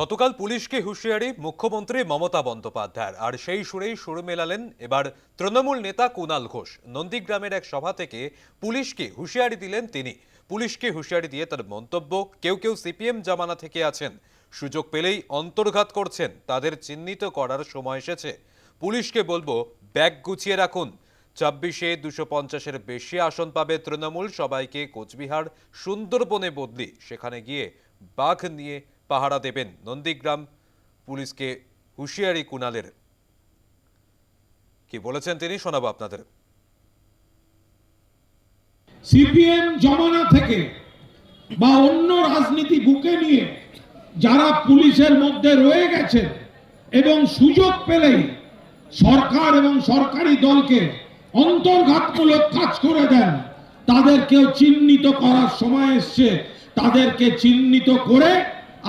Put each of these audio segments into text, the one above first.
গতকাল পুলিশকে হুঁশিয়ারি মুখ্যমন্ত্রী মমতা বন্দ্যোপাধ্যায়ের। আর সেই সুরেই সুর মেলালেন এবার তৃণমূল নেতা কুণাল ঘোষ। নন্দীগ্রামের এক সভা থেকে পুলিশকে হুঁশিয়ারি দিলেন তিনি। পুলিশকে হুঁশিয়ারি দিয়ে তার মন্তব্য, কেউ কেউ সিপিএম জামানা থেকে আছেন। সুযোগ পেলেই অন্তর্ঘাত করছেন, তাদের চিহ্নিত করার সময় এসেছে। পুলিশকে বলব, ব্যাগ গুছিয়ে রাখুন। ছাব্বিশে দুশো পঞ্চাশের বেশি আসন পাবে তৃণমূল সবাইকে কোচবিহার, সুন্দরবনে বদলি। সেখানে গিয়ে বাঘ নিয়ে পাহারা দেবেন। নন্দীগ্রাম পুলিশকে হুঁশিয়ারি কুণালের। কি বলেছেন তিনি? শোনাবো আপনাদের। সিপিএম জমানা থেকে বা অন্য রাজনীতি বুকে নিয়ে যারা পুলিশের মধ্যে রয়ে গেছেন এবং সুযোগ পেলেই সরকার এবং সরকারি দলকে অন্তর্ঘাতমূলক কাজ করে দেন, তাদেরকেও চিহ্নিত করার সময় এসছে। তাদেরকে চিহ্নিত করে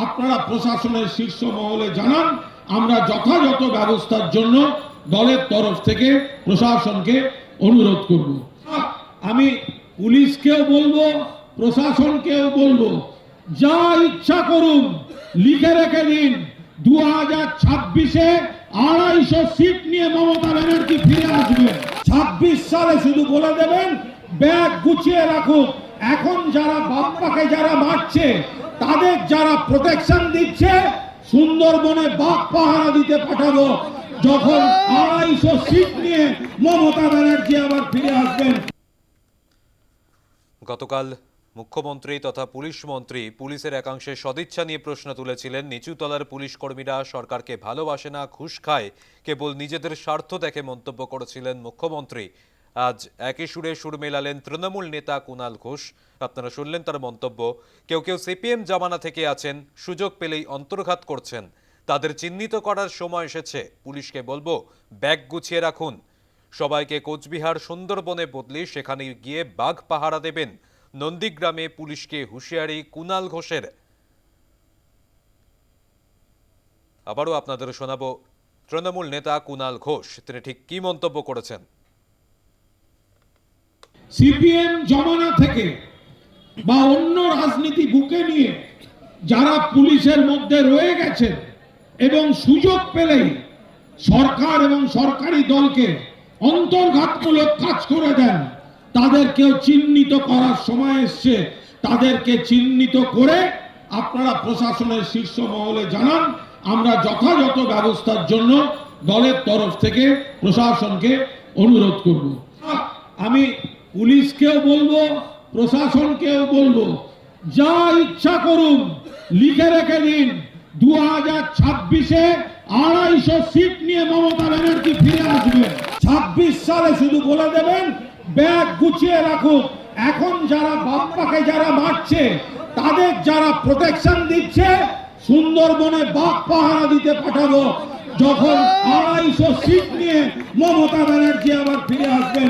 আপনারা প্রশাসনের শীর্ষ মহলে জানান, আমরা যথাযথ ব্যবস্থার জন্য দলের তরফ থেকে প্রশাসনকে অনুরোধ করব। আমি পুলিশকেও বলব, প্রশাসনকেও বলব, যা ইচ্ছা করুন, লিখে রেখে দিন। দু হাজার ছাব্বিশে আড়াইশো সিট নিয়ে মমতা ব্যানার্জি ফিরে আসবে ছাব্বিশ সালে শুধু বলে দেবেন, ব্যাগ গুছিয়ে রাখুন। এখন যারা বাপ্পাকে যারা মারছে, তাদের যারা প্রোটেকশন দিচ্ছে, সুন্দরবনে বাঘ পাহারা দিতে পাঠাবো। যখন আড়াইশো সিট নিয়ে মমতা ব্যানার্জি আবার ফিরে আসবেন। গতকাল মুখ্যমন্ত্রী তথা পুলিশ মন্ত্রী পুলিশের একাংশে সদিচ্ছা নিয়ে প্রশ্ন তুলেছিলেন। নিচুতলার পুলিশ কর্মীরা সরকারকে ভালোবাসে না, ঘুষ খায়, কেবল নিজেদের স্বার্থ দেখে মন্তব্য করেছিলেন মুখ্যমন্ত্রী। আজ একই সুরে সুর মেলালেন তৃণমূল নেতা কুণাল ঘোষ। আপনারা শুনলেন তার মন্তব্য, কেউ কেউ সিপিএম জামানা থেকে আছেন, সুযোগ পেলেই অন্তর্ঘাত করছেন। তাদের চিহ্নিত করার সময় এসেছে, পুলিশকে বলব, ব্যাগ গুছিয়ে রাখুন। সবাইকে কোচবিহার সুন্দরবনে বদলে সেখানে গিয়ে বাঘ পাহারা দেবেন। নন্দীগ্রামে পুলিশকে হুঁশিয়ারি কুণাল ঘোষের। আবারও আপনাদের শোনাবো, তৃণমূল নেতা কুণাল ঘোষ, তিনি ঠিক কি মন্তব্য করেছেন? সিপিএম জমানা থেকে বা অন্য রাজনীতি বুকে নিয়ে যারা পুলিশের মধ্যে রয়ে গেছেন এবং সুযোগ পেলেই সরকার এবং সরকারি দলকে অন্তর্ঘাতমূলক কাজ করে দেন, তাদেরকেও চিহ্নিত করার সময় এসছে। তাদেরকে চিহ্নিত করে আপনারা প্রশাসনের শীর্ষ মহলে জানান, আমরা যথাযথ ব্যবস্থার জন্য দলের তরফ থেকে প্রশাসনকে অনুরোধ করব। আমি পুলিশকেও বলব, প্রশাসনকেও বলব, যা ইচ্ছা করুন, লিখে রেখে দিন। দু হাজার ছাব্বিশে আড়াইশো সিট নিয়ে মমতা ব্যানার্জি ফিরে আসবে। ছাব্বিশ সালে শুধু বলে দেবেন, ব্যাগ গুছিয়ে রাখুন। এখন যারা বাপ্পাকে যারা মারছে, তাদের যারা প্রোটেকশন দিচ্ছে, সুন্দরবনে বাঘ পাহারা দিতে পাঠাবো। যখন আড়াইশো সিট নিয়ে মমতা ব্যানার্জি আবার ফিরে আসবেন।